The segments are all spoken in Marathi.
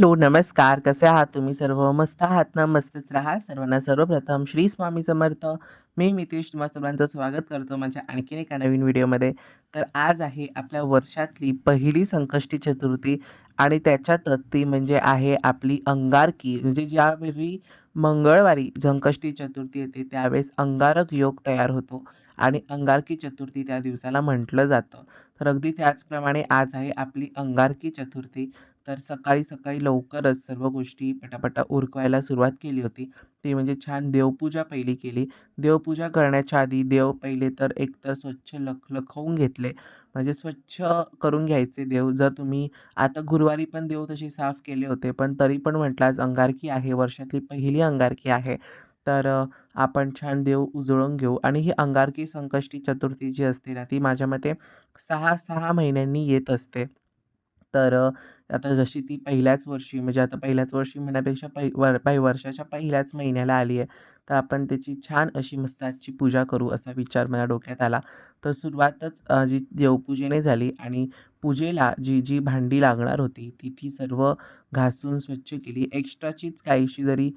हॅलो, नमस्कार. कसे आहात तुम्ही सर्व? मस्त आहात ना? मस्तच राहा. सर्वांना सर्वप्रथम श्री स्वामी समर्थ. मी मितेश तुम्हा सर्वांचं स्वागत करतो माझ्या आणखीन एका नवीन व्हिडिओमध्ये. तर आज आहे आपल्या वर्षातली पहिली संकष्टी चतुर्थी आणि त्याच्यातच ती म्हणजे आहे आपली अंगारकी. म्हणजे ज्यावेळी मंगळवारी संकष्टी चतुर्थी येते त्यावेळेस अंगारक योग तयार होतो आणि अंगारकी चतुर्थी त्या दिवसाला म्हटलं जातं. तर अगदी त्याचप्रमाणे आज आहे आपली अंगारकी चतुर्थी. तर सकाळी सकाळी लवकरच सर्व गोष्टी पटापटा उरकवायला सुरुवात केली होती. ती म्हणजे छान देवपूजा पहिली केली. देवपूजा करण्याच्या आधी देव पहिले तर एकतर स्वच्छ लख लखवून घेतले. म्हणजे स्वच्छ करून घ्यायचे देव. जर तुम्ही आता गुरुवारी पण देव तसे साफ केले होते, पण तरी पण म्हटलं आज अंगारकी आहे, वर्षातली पहिली अंगारकी आहे. तर आपण छान देव उजळून घेऊ आणि ही अंगारकी संकष्टी चतुर्थी जी असते ना, ती माझ्या मते 6-6 महिन्यांनी येत असते. तर आता जशी ती पहिल्याच वर्षी म्हणजे आता पहिल्याच वर्षी म्हणण्यापेक्षा पहि वर पै वर्षाच्या पहिल्याच महिन्याला आली आहे. तर आपण त्याची छान अशी मस्त आजची पूजा करू असा विचार मला डोक्यात आला. तर सुरुवातच जी देवपूजेने झाली आणि पूजेला जी जी भांडी लागणार होती, ती ती सर्व घासून स्वच्छ केली. एक्स्ट्राचीच काहीशी जरी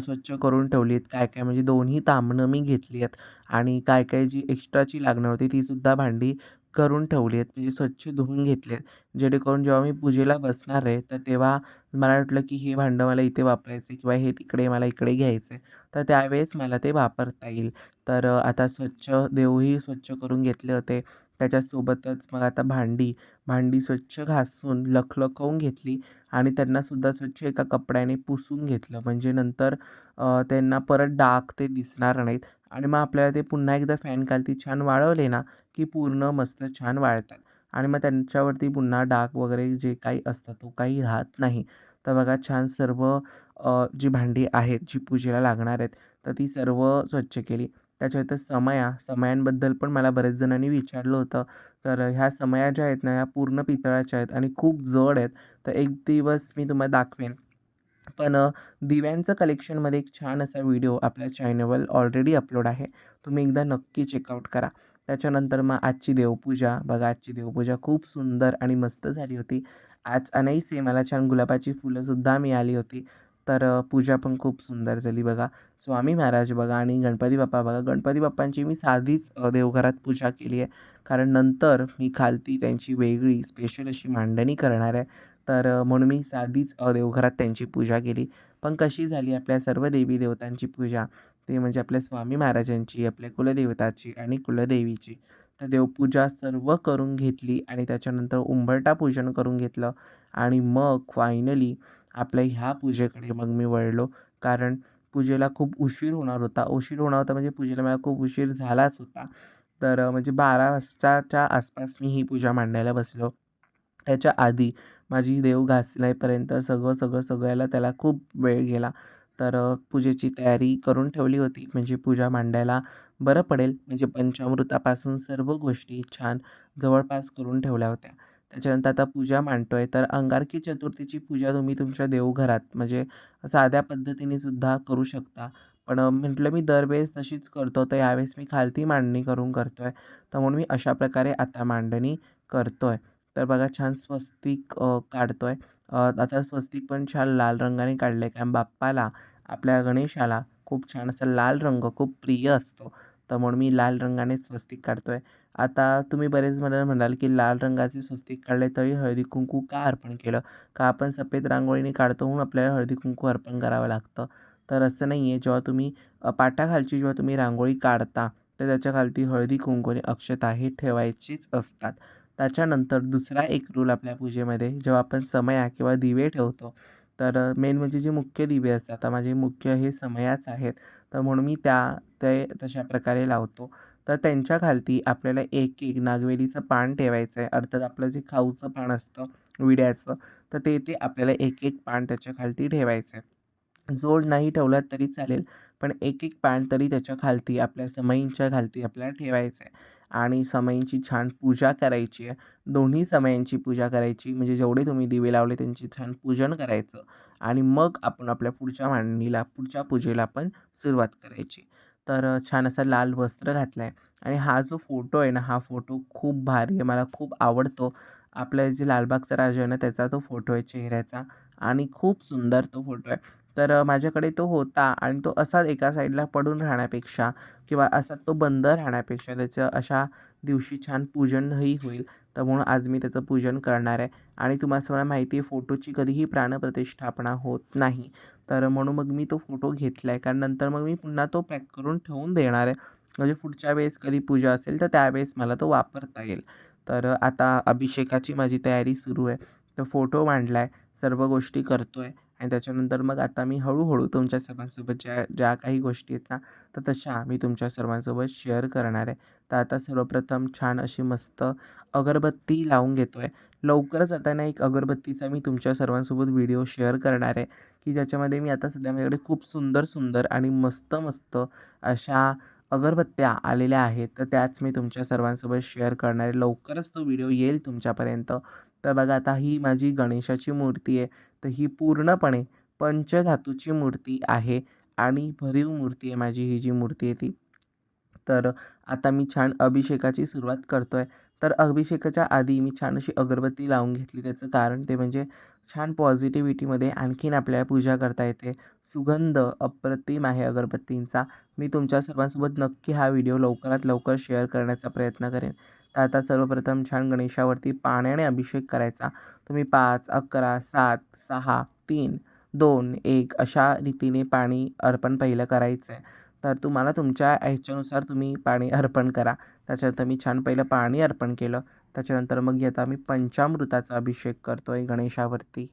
स्वच्छ करून ठेवली आहेत. काय-काय म्हणजे दोन्ही तांबणं मी घेतली आहेत आणि काय-काय जी एक्स्ट्राची लागणार होती, तीसुद्धा भांडी करून ठेवली आहेत. म्हणजे स्वच्छ धुवून घेतली आहेत. जेणेकरून जेव्हा मी पूजेला बसणार आहे, तर तेव्हा मला वाटलं की हे भांडं मला इथे वापरायचं आहे किंवा हे तिकडे मला इकडे घ्यायचं आहे. तर त्यावेळेस मला ते वापरता येईल. तर आता स्वच्छ देवही स्वच्छ करून घेतले होते. त्याच्यासोबतच मग आता भांडी, भांडी स्वच्छ घासून लखलखवून घेतली आणि त्यांनासुद्धा स्वच्छ एका कपड्याने पुसून घेतलं. म्हणजे नंतर त्यांना परत डाग ते दिसणार नाहीत आणि मग आपल्याला ते पुन्हा एकदा फॅनखालती छान वाळवले ना, की पूर्ण मस्त छान वाळतात. आणि मग त्यांच्यावरती पुन्हा डाग वगैरे जे काही असतं तो काही राहत नाही. तर बघा छान सर्व जी भांडी आहेत, जी पूजेला लागणार आहेत, तर ती सर्व स्वच्छ केली. त्याच्यानंतर समया, समयांबद्दल पण मला बरेच जणांनी विचारलं होतं. तर ह्या समया ज्या आहेत ना, ह्या पूर्ण पितळाच्या आहेत आणि खूप जड आहेत. तर एक दिवस मी तुम्हाला दाखवेन. पण दिव्यांचं कलेक्शनमध्ये एक छान असा व्हिडिओ आपल्या चॅनलवर ऑलरेडी अपलोड आहे. तुम्ही एकदा नक्की चेकआउट करा. त्याच्यानंतर मग आजची देवपूजा बघा, आजची देवपूजा खूप सुंदर आणि मस्त झाली होती. आज अनाईसे मला छान गुलाबाची फुलंसुद्धा मिळाली होती. तर पूजा पण खूप सुंदर झाली बघा. स्वामी महाराज बघा आणि गणपती बाप्पा बघा. गणपती बाप्पांची मी साधीच देवघरात पूजा केली आहे. कारण नंतर मी खालती त्यांची वेगळी स्पेशल अशी मांडणी करणार आहे. तर म्हणून मी साधीच देवघरात त्यांची पूजा केली. पण कशी झाली आपल्या सर्व देवी देवतांची पूजा, ते म्हणजे आपल्या स्वामी महाराजांची, आपल्या कुलदेवताची आणि कुलदेवीची. तर देवपूजा सर्व करून घेतली आणि त्याच्यानंतर उंबरटा पूजन करून घेतलं आणि मग फायनली आपल्या ह्या पूजेकडे मग मी वळलो. कारण पूजेला खूप उशीर होणार होता. उशीर होणार होता म्हणजे पूजेला मला खूप उशीर झालाच होता. तर म्हणजे 12 वाजताच्या आसपास मी ही पूजा मांडायला बसलो. त्याच्या आधी माझी देव घासल्यापर्यंत सगळं, सगळं सगळ्याला त्याला खूप वेळ गेला. तर पूजेची तयारी करून ठेवली होती. म्हणजे पूजा मांडायला बरं पडेल. म्हणजे पंचामृतापासून सर्व गोष्टी छान जवळपास करून ठेवल्या होत्या. त्याच्यानंतर आता पूजा मांडतो आहे तर अंगारकी चतुर्थीची पूजा तुम्ही तुमच्या देवघरात म्हणजे साध्या पद्धतीने सुद्धा करू शकता. पण म्हटलं मी दरवेळेस तशीच करतो, तर यावेळेस मी खालती मांडणी करून करतो आहे तर म्हणून मी अशा प्रकारे आता मांडणी करतो आहे तर बघा छान स्वस्तिक काढतो आहे आता स्वस्तिक पण छान लाल रंगाने काढलं कारण बाप्पाला, आपल्या गणेशाला खूप छान असा लाल रंग खूप प्रिय असतो. तर म्हणून मी लाल रंगाने स्वस्तिक काढतोय. आता तुम्ही बरेच मला म्हणाल, की लाल रंगाचे स्वस्तिक काढले तरी हळदी-कुंकू का अर्पण केलं? का आपण सफेद रांगोळीने काढतो म्हणून आपल्याला हळदी-कुंकू अर्पण करावं लागतं? तर असं नाही आहे. जेव्हा तुम्ही पाटाखालची जेव्हा तुम्ही रांगोळी काढता, तर त्याच्याखालती हळदी-कुंकू आणि अक्षता हे ठेवायचीच असतात. त्याच्यानंतर दुसरा एक रूल आपल्या पूजेमध्ये जेव्हा आपण समया किंवा दिवे ठेवतो, तर मेन म्हणजे जे मुख्य दिवे असतात, आता माझे मुख्य हे समयाच आहेत. तर म्हणून मी त्या ते तशा प्रकारे लावतो. तर त्यांच्या खालती आपल्याला एक-एक नागवेलीचं पान ठेवायचं आहे. अर्थात आपलं जे खाऊचं पान असतं विड्याचं, तर ते ते आपल्याला एक-एक पान त्याच्या खालती ठेवायचं आहे. जोड नाही ठेवलं तरी चालेल, पण एक-एक पान तरी त्याच्या खालती आपल्या समईंच्या खालती आपल्याला ठेवायचं आहे आणि समईंची छान पूजा करायची आहे. दोन्ही समयांची पूजा करायची म्हणजे जेवढे तुम्ही दिवे लावले त्यांची छान पूजन करायचं आणि मग आपण आपल्या पुढच्या मांडणीला, पुढच्या पूजेला आपण सुरुवात करायची. तर छान असा लाल वस्त्र घातला आहे आणि हा जो फोटो आहे ना, हा फोटो खूप भारी आहे. मला खूप आवडतो आपलं जे लालबागचा राजा आहे ना त्याचा तो फोटो आहे चेहऱ्याचा आणि खूप सुंदर तो फोटो आहे तर माझ्याकडे तो होता आणि तो असाच एका साईडला पडून राहण्यापेक्षा किंवा असा तो बंद राहण्यापेक्षा त्याचं अशा दिवशी छान पूजनही होईल. तर म्हणून आज मी त्याचं पूजन करणार आहे. आणि तुम्हाला सगळ्या माहिती आहे फोटोची कधीही प्राणप्रतिष्ठापना होत नाही. तर म्हणून मग मी तो फोटो घेतला आहे कारण नंतर मग मी पुन्हा तो पॅक करून ठेवून देणार आहे. म्हणजे पुढच्या वेळेस कधी पूजा असेल तर त्यावेळेस मला तो वापरता येईल. तर आता अभिषेकाची माझी तयारी सुरू आहे. तर फोटो मांडला आहे सर्व गोष्टी करतो आहे आणि त्याच्यानंतर मग आता मी हळूहळू तुमच्या सर्वांसोबत ज्या ज्या काही गोष्टी आहेत ना तर तशा मी तुमच्या सर्वांसोबत शेअर करणार आहे. तर आता सर्वप्रथम छान अशी मस्त अगरबत्ती लावून घेतो आहे लवकरच आता ना एक अगरबत्तीचा मी तुमच्या सर्वांसोबत व्हिडिओ शेअर करणार आहे की ज्याच्यामध्ये मी आता सध्या माझ्याकडे खूप सुंदर सुंदर आणि मस्त मस्त अशा अगरबत्त्या आलेल्या आहेत. तर त्याच मी तुमच्या सर्वांसोबत शेअर करणार आहे. लवकरच तो व्हिडिओ येईल तुमच्यापर्यंत. तर बघा आता ही माझी गणेशाची मूर्ती आहे. तर ही पूर्णपणे पंचधातूची मूर्ती आहे आणि भरीव मूर्ती आहे माझी ही जी मूर्ती आहे ती. तर आता मी छान अभिषेकाची सुरुवात करतो आहे तर अभिषेकाच्या आधी मी छान अशी अगरबत्ती लावून घेतली. त्याचं कारण ते म्हणजे छान पॉझिटिव्हिटीमध्ये आणखीन आपल्याला पूजा करता येते. सुगंध अप्रतिम आहे अगरबत्तींचा. मी तुमच्या सर्वांसोबत नक्की हा व्हिडिओ लवकरात लवकर शेअर करण्याचा प्रयत्न करेन. तर आता सर्वप्रथम छान गणेशावरती पाण्याने अभिषेक करायचा. तुम्ही पाच अकरा सात सहा तीन दोन एक अशा रीतीने पाणी अर्पण पहिलं करायचं आहे तर तुम्हाला तुमच्या ह्याच्यानुसार तुम्ही पाणी अर्पण करा. त्याच्यानंतर मी छान पहिलं पाणी अर्पण केलं. त्याच्यानंतर मग आता मी पंचामृताचा अभिषेक करतो आहे गणेशावरती.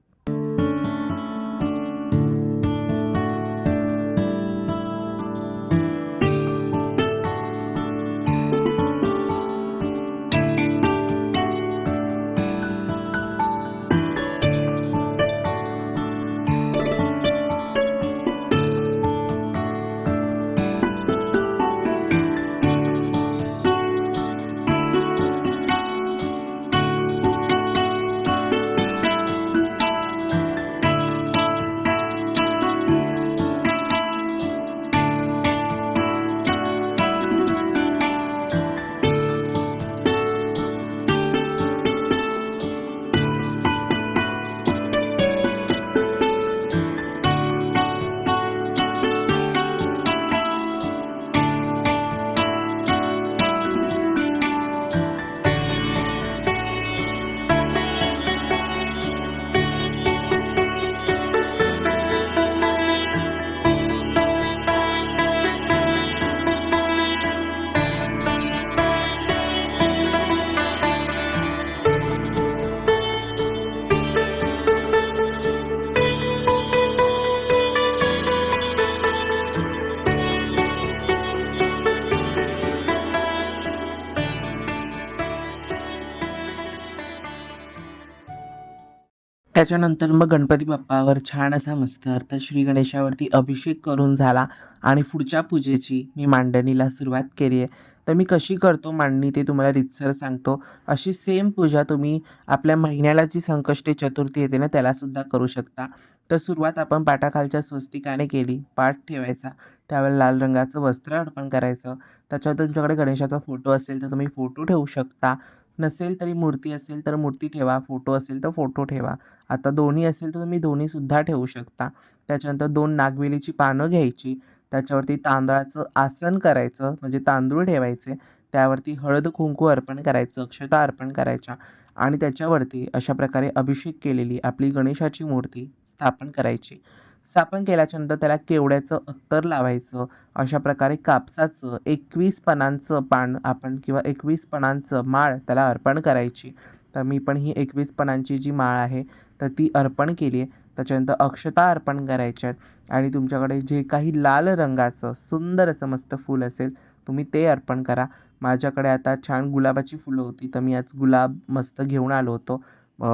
त्याच्यानंतर मग गणपती बाप्पावर छान असा मस्त अर्थात श्री गणेशावरती अभिषेक करून झाला आणि पुढच्या पूजेची मी मांडणीला सुरुवात केली आहे. तर मी कशी करतो मांडणी ते तुम्हाला रितसर सांगतो. अशी सेम पूजा तुम्ही आपल्या महिन्याला जी संकष्टी चतुर्थी येते ना त्यालासुद्धा करू शकता. तर सुरुवात आपण पाटाखालच्या स्वस्तिकाने केली पाठ ठेवायचा. त्यावेळेला लाल रंगाचं वस्त्र अर्पण करायचं. त्याच्यावर तुमच्याकडे गणेशाचा फोटो असेल तर तुम्ही फोटो ठेवू शकता. नसेल तरी मूर्ती असेल तर मूर्ती ठेवा फोटो असेल तर फोटो ठेवा. आता दोन्ही असेल तर तुम्ही दोन्हीसुद्धा ठेवू शकता. त्याच्यानंतर दोन नागवेलीची पानं घ्यायची त्याच्यावरती तांदळाचं आसन करायचं म्हणजे तांदूळ ठेवायचे त्यावरती हळद कुंकू अर्पण करायचं अक्षता अर्पण करायच्या आणि त्याच्यावरती अशा प्रकारे अभिषेक केलेली आपली गणेशाची मूर्ती स्थापन करायची. स्थापन केल्याच्यानंतर त्याला केवड्याचं अत्तर लावायचं. अशा प्रकारे कापसाचं एकवीस पणांचं पान आपण किंवा एकवीस पणांचं माळ त्याला अर्पण करायची. तर मी पण ही एकवीस पणांची जी माळ आहे तर ती अर्पण केली आहे. त्याच्यानंतर अक्षता अर्पण करायच्या आहेत. आणि तुमच्याकडे जे काही लाल रंगाचं सुंदर असं मस्त फूल असेल तुम्ही ते अर्पण करा. माझ्याकडे आता छान गुलाबाची फुलं होती तर मी आज गुलाब मस्त घेऊन आलो होतो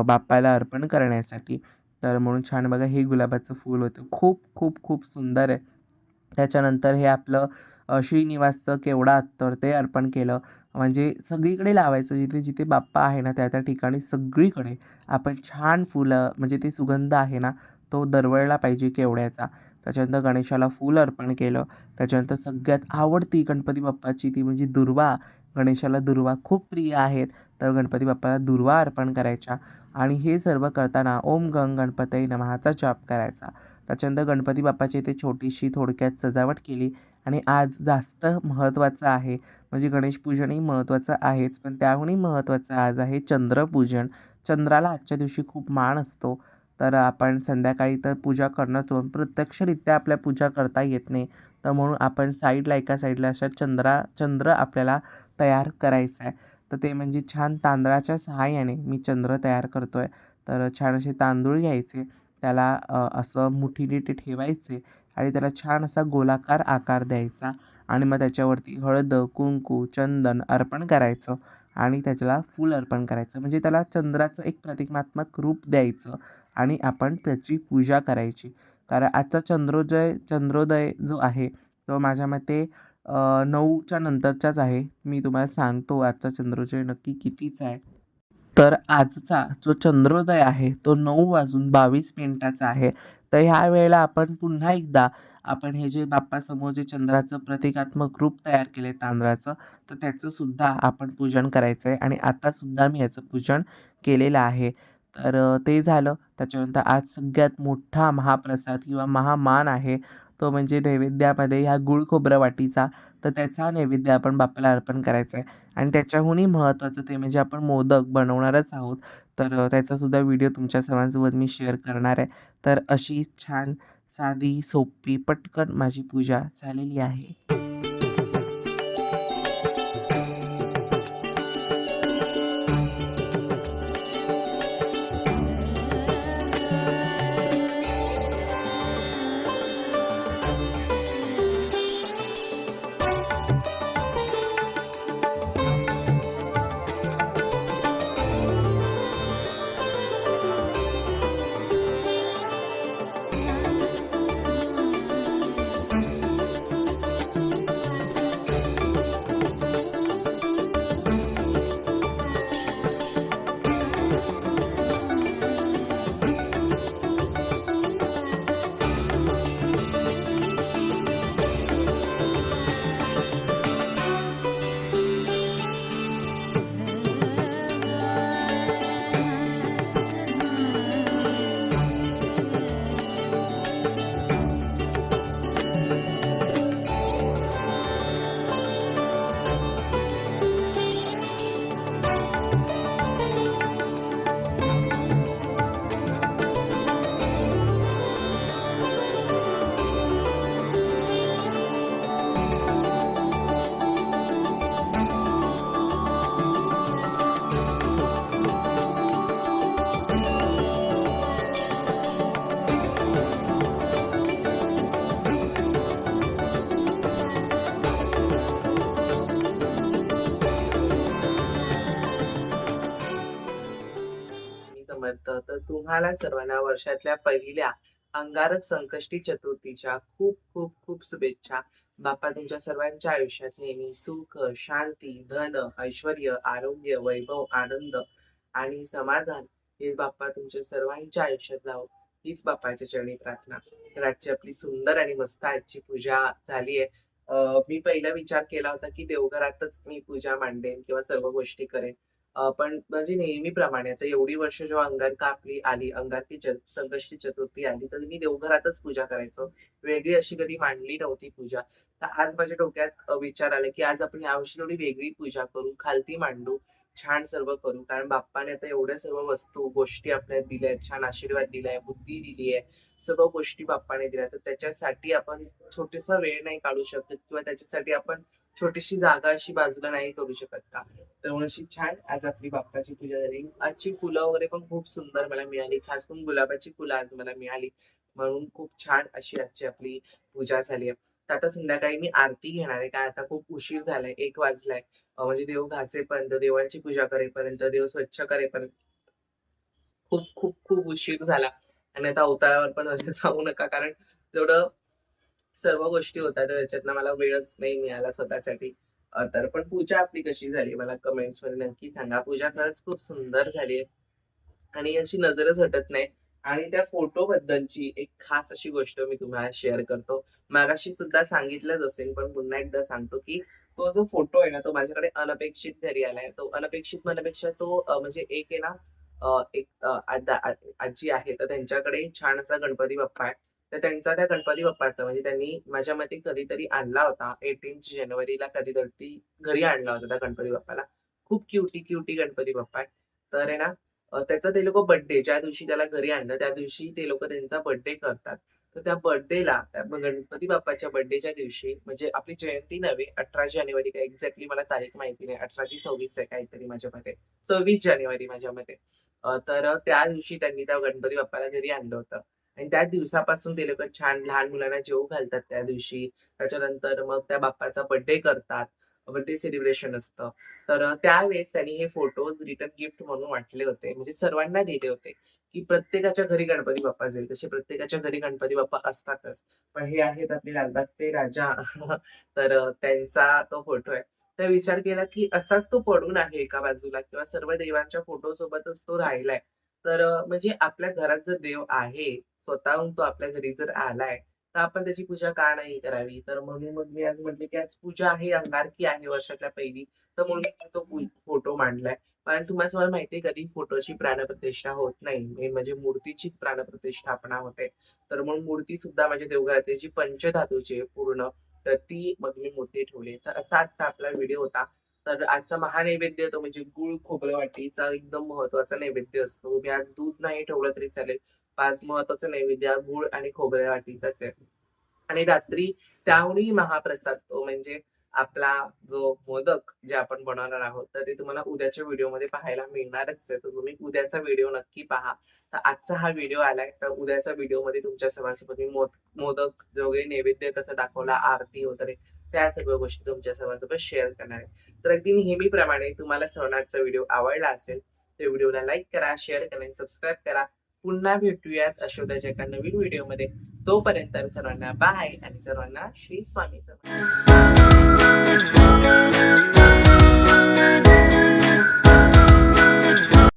बाप्पाला अर्पण करण्यासाठी. तर म्हणून छान बघा हे गुलाबाचं फूल होतं. खूप खूप खूप सुंदर आहे. त्याच्यानंतर हे आपलं श्रीनिवासचं केवढा अत्तर ते अर्पण केलं. म्हणजे सगळीकडे लावायचं जिथे जिथे बाप्पा आहे ना त्या त्या ठिकाणी सगळीकडे आपण छान फुलं म्हणजे ते सुगंध आहे ना तो दरवळला पाहिजे केवड्याचा त्याच्यानंतर गणेशाला फूल अर्पण केलं. त्याच्यानंतर सगळ्यात आवडती गणपती बाप्पाची ती म्हणजे दुर्वा. गणेशाला दुर्वा खूप प्रिय आहेत. तर गणपती बाप्पाला दुर्वा अर्पण करायच्या. आणि हे सर्व करताना ओम गंग गणपती नमहाचा जाप करायचा. त्याच्यानंतर गणपती बाप्पाची इथे छोटीशी थोडक्यात सजावट केली आणि आज जास्त महत्त्वाचं आहे. म्हणजे गणेश पूजनही महत्त्वाचं आहेच पण त्याहूनही महत्त्वाचं आज आहे चंद्रपूजन चंद्राला आजच्या दिवशी खूप मान असतो. तर आपण संध्याकाळी तर पूजा करणं प्रत्यक्षरित्या आपल्या पूजा करता येत नाही. तर म्हणून आपण साईडला एका साईडला अशा चंद्रा चंद्र आपल्याला तयार करायचा आहे तर ते म्हणजे छान तांदळाच्या सहाय्याने मी चंद्र तयार करतो आहे तर छान असे तांदूळ घ्यायचे त्याला असं मुठीने ते ठेवायचे आणि त्याला छान असा गोलाकार आकार द्यायचा आणि मग त्याच्यावरती हळद कुंकू चंदन अर्पण करायचं आणि त्याच्याला फूल अर्पण करायचं. म्हणजे त्याला चंद्राचं एक प्रतिकात्मक रूप द्यायचं आणि आपण त्याची पूजा करायची. कारण आजचा चंद्रोदय चंद्रोदय जो आहे तो माझ्या मते नऊच्या नंतरच्याच आहे. मी तुम्हाला सांगतो आजचा चंद्रोदय नक्की कितीचा आहे. तर आजचा जो चंद्रोदय आहे तो नऊ वाजून बावीस मिनिटाचा आहे. तर ह्या वेळेला आपण पुन्हा एकदा आपण हे जे बाप्पासमोर जे चंद्राचं प्रतिकात्मक रूप तयार केले तांदळाचं तर त्याचं सुद्धा आपण पूजन करायचं आहे आणि आतासुद्धा मी याचं पूजन केलेलं आहे. तर ते झालं. त्याच्यानंतर आज सगळ्यात मोठा महाप्रसाद किंवा महामान आहे. तो म्हणजे नैवेद्यामध्ये ह्या गुळ खोबरं वाटीचा तर त्याचा नैवेद्य आपण बाप्पाला अर्पण करायचा आहे. आणि त्याच्याहूनही महत्त्वाचं ते म्हणजे आपण मोदक बनवणारच आहोत. तर त्याचासुद्धा व्हिडिओ तुमच्या सर्वांसोबत मी शेअर करणार आहे. तर अशी छान साधी सोपी पटकन माझी पूजा झालेली आहे. तुम्हाला सर्वांना वर्षातल्या पहिल्या अंगारक संकष्टी चतुर्थीच्या खूप खूप खूप शुभेच्छा. बाप्पा तुमच्या सर्वांच्या आयुष्यात नेहमी सुख शांती धन ऐश्वर आरोग्य वैभव आनंद आणि समाधान हे बाप्पा तुमच्या सर्वांच्या आयुष्यात लावो. हीच बाप्पाच्या चरणी प्रार्थना. तर आजची आपली सुंदर आणि मस्त आजची पूजा झाली आहे. मी पहिला विचार केला होता की देवघरातच मी पूजा मांडेन किंवा सर्व गोष्टी करेन. पण म्हणजे नेहमीप्रमाणे आता एवढी वर्ष जेव्हा अंगारका आपली आली अंगारकी संकष्टी चतुर्थी आली तर मी देवघरातच पूजा करायचो. वेगळी अशी कधी मांडली नव्हती पूजा. तर आज माझ्या डोक्यात विचार आला की आज आपण यावर्षी थोडी वेगळी पूजा करू खालती मांडू छान सर्व करू. कारण बाप्पाने आता एवढ्या सर्व वस्तू गोष्टी आपल्याला दिल्या आहेत छान आशीर्वाद दिलाय बुद्धी दिली आहे सर्व गोष्टी बाप्पाने दिल्या तर त्याच्यासाठी आपण छोटेसा वेळ नाही काढू शकत किंवा त्याच्यासाठी आपण छोटीशी जागा अशी बाजूला नाही करू शकत का? तर अशी छान आज आपली बाप्पाची पूजा झाली. आजची फुलं वगैरे पण खूप सुंदर मला मिळाली. खास करून गुलाबाची फुलं आज मला मिळाली. म्हणून खूप छान अशी आजची आपली पूजा झाली आहे. तर आता संध्याकाळी मी आरती घेणार आहे. काय आता खूप उशीर झालाय. एक वाजलाय. म्हणजे देव घासेपर्यंत देवांची पूजा करेपर्यंत देव स्वच्छ करेपर्यंत. खूप खूप खूप उशीर झाला. आणि आता अवतारावर पण असं जाऊ नका. कारण जेवढं सर्व गोष्टी होत्या तर हो, त्याच्यातनं मला वेळच नाही मिळाला स्वतःसाठी. तर पण पूजा आपली कशी झाली? मला कमेंट्समध्ये नक्की सांगा. पूजा खरंच खूप सुंदर झाली आहे. आणि याची नजरच हटत नाही. आणि त्या फोटो बद्दलची एक खास अशी गोष्ट मी तुम्हाला शेअर करतो. मागाशी सुद्धा सांगितलंच असेल पण पुन्हा एकदा सांगतो की तो जो फोटो आहे ना तो माझ्याकडे अनपेक्षित घरी आलाय. तो अनपेक्षित म्हणण्यापेक्षा तो म्हणजे एक आहे ना एक आजी आहे तर त्यांच्याकडे छान असा गणपती बाप्पा आहे. तर त्यांचा त्या गणपती बाप्पाचा म्हणजे त्यांनी माझ्या मते कधीतरी आणला होता. एटीन जानेवारीला कधीतरी घरी आणला होता त्या गणपती बाप्पाला. खूप क्युटी क्युटी गणपती बाप्पा आहे. तर आहे ना त्याचा ते लोक बर्थडे ज्या दिवशी त्याला घरी आणलं त्या दिवशी ते लोक त्यांचा बर्थडे करतात. तर त्या बर्थडेला गणपती बाप्पाच्या बर्थडेच्या दिवशी म्हणजे आपली जयंती नव्हे अठरा जानेवारी काय एक्झॅक्टली मला तारीख माहिती नाही अठरा की सव्वीस आहे काहीतरी माझ्या मते. सव्वीस जानेवारी माझ्या मते. तर त्या दिवशी त्यांनी त्या गणपती बाप्पाला घरी आणलं होतं. आणि त्या दिवसापासून ते लोक छान लहान मुलांना जेवू घालतात त्या दिवशी. त्याच्यानंतर मग त्या बाप्पाचा बर्थडे करतात. बर्थडे सेलिब्रेशन असतं. तर त्यावेळेस त्यांनी हे फोटोज रिटर्न गिफ्ट म्हणून वाटले होते. म्हणजे सर्वांना दिले होते. की प्रत्येकाच्या घरी गणपती बाप्पा जाईल तसे प्रत्येकाच्या घरी गणपती बाप्पा असतातच. पण हे आहेत आपले लालबागचे राजा. तर त्यांचा तो फोटो आहे. तर विचार केला की असाच तो पडून आहे एका बाजूला किंवा सर्व देवांच्या फोटो सोबतच तो राहिलाय. तर म्हणजे आपल्या घरात जर देव आहे स्वतःहून तो आपल्या घरी जर आलाय तर आपण त्याची पूजा का नाही करावी? तर म्हणून मग मी आज म्हटले की आज पूजा आहे अंगारकी आहे वर्षातल्या पहिली. तर म्हणून मी तो फोटो मांडलाय. कारण तुम्हाला समोर माहितीये कधी फोटोची प्राणप्रतिष्ठा होत नाही. मेन म्हणजे मूर्तीची प्राणप्रतिष्ठापना होते. तर म्हणून मूर्ती सुद्धा माझ्या देवघरातली जी पंचधातूची आहे पूर्ण तर ती मग मी मूर्ती ठेवली. तर असा आजचा आपला व्हिडिओ होता. तर आजचा महानैवेद्य तो म्हणजे गुळ खोबरं वाटीचा एकदम महत्त्वाचा नैवेद्य असतो. मी आज दूध नाही ठेवलं तरी चालेल. पाच महत्वाचं नैवेद्य गुळ आणि खोबऱ्या वाटीचाच आहे. आणि रात्री त्याहूनही महाप्रसाद तो म्हणजे आपला जो मोदक जे आपण बनवणार आहोत तर ते तुम्हाला उद्याच्या व्हिडिओमध्ये पाहायला मिळणारच आहे. तर तुम्ही उद्याचा व्हिडिओ नक्की पहा. तर आजचा हा व्हिडिओ आलाय. तर उद्याच्या व्हिडिओमध्ये तुमच्या सर्वांसोबत मी मोद मोदक वगैरे नैवेद्य कसं दाखवला आरती वगैरे त्या सगळ्या गोष्टी तुमच्या सर्वांसोबत शेअर करणार आहे. तर अगदी नेहमीप्रमाणे तुम्हाला सणाचा व्हिडिओ आवडला असेल तर व्हिडिओला लाईक करा शेअर करा सबस्क्राईब करा. पुन्हा भेटूयात अशोदाच्या एका नवीन व्हिडिओमध्ये. तोपर्यंत सर्वांना बाय आणि सर्वांना श्री स्वामी समर्थ